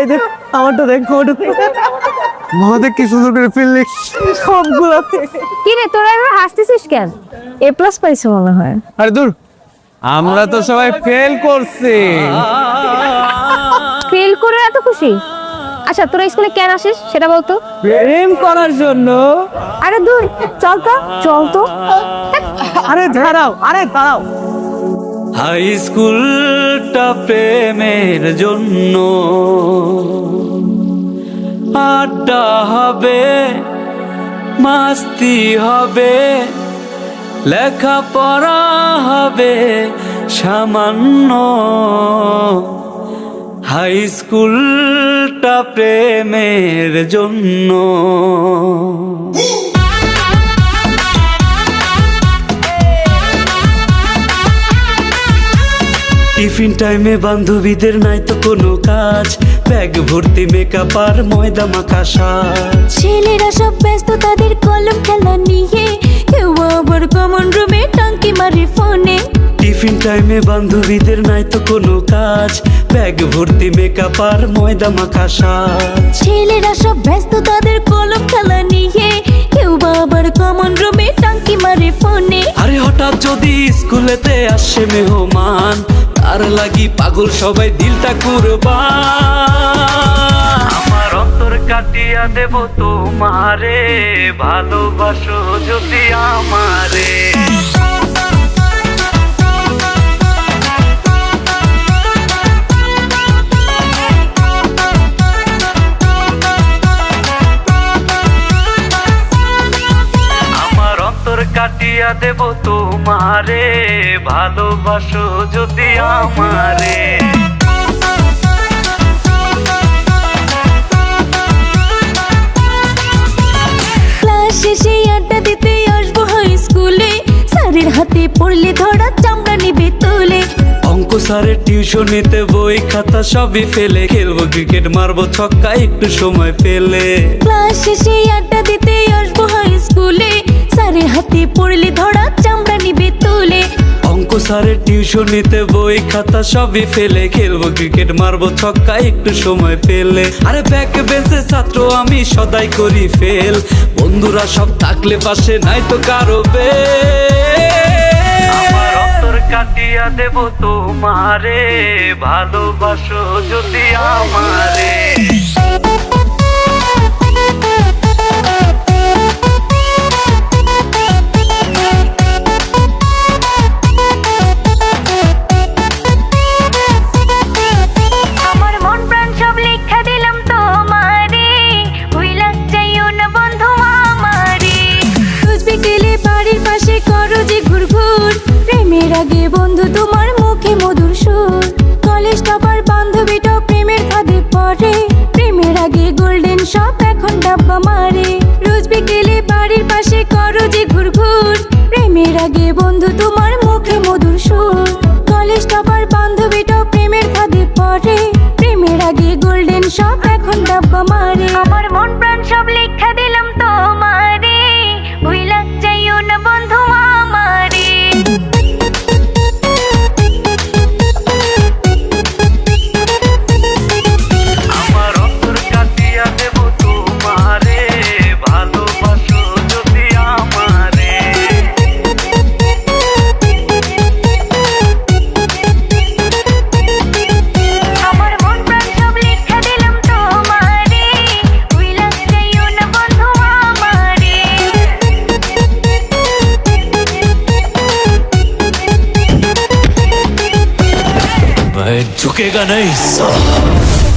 এই যে আমারটা দেখ আমারটা মহাদেব কি সুন্দর করে ফেললি সবগুলাতে। কি রে তোরা এবার হাসতেছিস কেন? এ প্লাস পাইছে মনে হয়। আরে দূর। আমরা তো সবাই ফেল করছি। ফেল করে এত খুশি? আচ্ছা তোরা স্কুলে কেন আসিস সেটা বলতো? প্রেম করার জন্য। আরে দূর চল তো চল তো। আরে দাঁড়াও আরে দাঁড়াও। হাই স্কুলটা প্রেমের জন্য। আড্ডা হবে, মাস্তি হবে, লেখাপড়া হবে সামান্য। হাই স্কুলটা প্রেমের জন্য। টিফিন টাইমে বান্ধবীদের নাই তো কোনো কাজ। ব্যাগ ভর্তি মেকআপ আর ময়দা মাখা সাজ। ছেলেরা সব ব্যস্ত তাদের কলম খেলা নিয়ে। কেউ আবার কমন রুমে টাঙ্কি মারে ফোনে। টিফিন টাইমে বান্ধবীদের নাই তো কোনো কাজ। ব্যাগ ভর্তি মেকআপ আর ময়দা মাখা সাজ। ছেলেরা সব ব্যস্ত তাদের কলম খেলা নিয়ে। কেউ বা আবার কমন রুমে টাঙ্কি মারে ফোনে। আরে হঠাৎ যদি স্কুলেতে আসে মেহমান তার লাগি পাগল সবাই দিলটা কুরবা। আমার অন্তর কাটিয়া দেব তোমারে ভালোবাসো যদি আমার। কাটিয়া দেব তোমারে ভালোবাসো যদি আমারে। শেষে আড্ডা দিতে আসব হাই স্কুলে স্যারের হাতে পড়লে ধরা চামড়া নিবে তুলে। অঙ্ক স্যারের টিউশনিতে বই খাতা সবই ফেলে। খেলব ক্রিকেট মারবো ছক্কা একটু সময় পেলে। ক্লাস শেষে আড্ডা দিতে আসব হাই স্কুলে স্যারের হাতে পড়লে ধরা চামড়া নিবে তুলে অঙ্ক স্যারের টিউশনিতে বই খাতা সবই ফেলে। খেলব ক্রিকেট মারবো ছক্কা একটু সময় পেলে। আরে ব্যাক বেঁচে ছাত্র আমি সদাই করি ফেল বন্ধুরা সব থাকলে পাশে নাই তো কারও আমার অন্তর কাটিয়া দেব তোমারে। ভালোবাসো যদি আমার। বন্ধু, তোমার মুখে মধুর সুর। কলেজ টপার বান্ধবীটা প্রেমের ফাঁদে পড়ে। প্রেমের আগে গোল্ডেন শপ এখন ডাব্বা মারে। আমার মন झुकेगा नहीं।